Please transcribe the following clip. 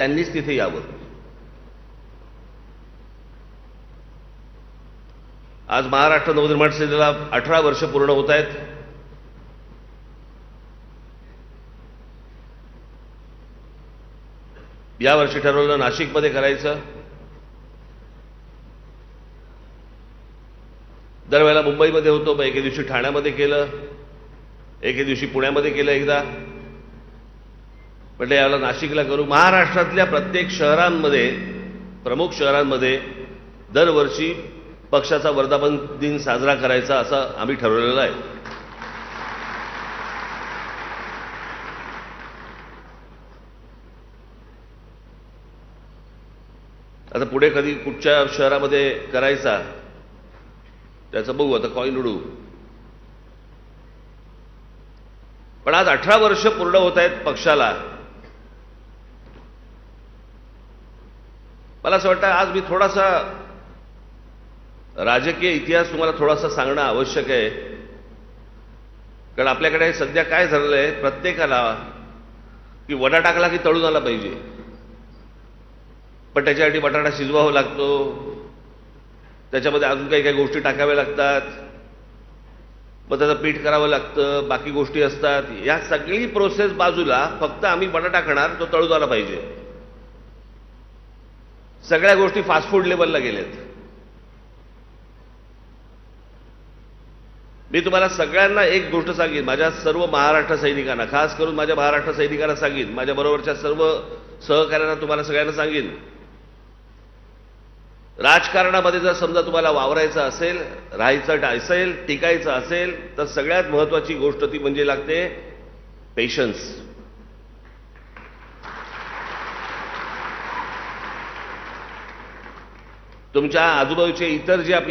त्यांनीच तिथे यावं. आज महाराष्ट्र नवनिर्माण सेनेला अठरा वर्ष पूर्ण होत आहेत. यावर्षी ठरवलं नाशिकमध्ये करायचं. दरवेळेला मुंबईमध्ये होतो मग एके दिवशी ठाण्यामध्ये केलं एके दिवशी पुण्यामध्ये केलं एकदा. म्हटलं याला नाशिकला करू. महाराष्ट्रातल्या प्रत्येक शहरांमध्ये प्रमुख शहरांमध्ये दरवर्षी पक्षाचा वर्धापन दिन साजरा करायचा असं आम्ही ठरवलेलं आहे. आता पुढे कधी कुठच्या शहरामध्ये करायचा त्याचं बघू. आता कॉईन उडू. पण आज अठरा वर्ष पूर्ण होत आहेत पक्षाला. मला असं वाटतं आज मी थोडासा राजकीय इतिहास तुम्हाला थोडासा सांगणं आवश्यक आहे. कारण आपल्याकडे सध्या काय झालेलं आहे प्रत्येकाला की वडा टाकला की तळून आला पाहिजे. पण त्याच्यासाठी बटाटा शिजवावा लागतो. त्याच्यामध्ये अजून काही काही गोष्टी टाकाव्या लागतात. मग त्याचं पीठ करावं लागतं बाकी गोष्टी असतात. या सगळी प्रोसेस बाजूला फक्त आम्ही बटाटा खाणार तो तळून आला पाहिजे. सगळ्या गोष्टी फास्ट फूड लेवलला गेल्यात मी तुम्हाला सगळ्यांना एक गोष्ट सांगेन. माझ्या सर्व महाराष्ट्र सैनिकांना खास करून माझ्या महाराष्ट्र सैनिकांना सांगेन. माझ्या बरोबरच्या सर्व सहकार्यांना तुम्हाला सगळ्यांना सांगेन. राजकारणामध्ये जर समजा तुम्हाला वावरायचं असेल राहायचं असेल टिकायचं असेल तर सगळ्यात महत्वाची गोष्ट ती म्हणजे लागते पेशन्स तुमच्या आजूबाजूचे इतर जे आपले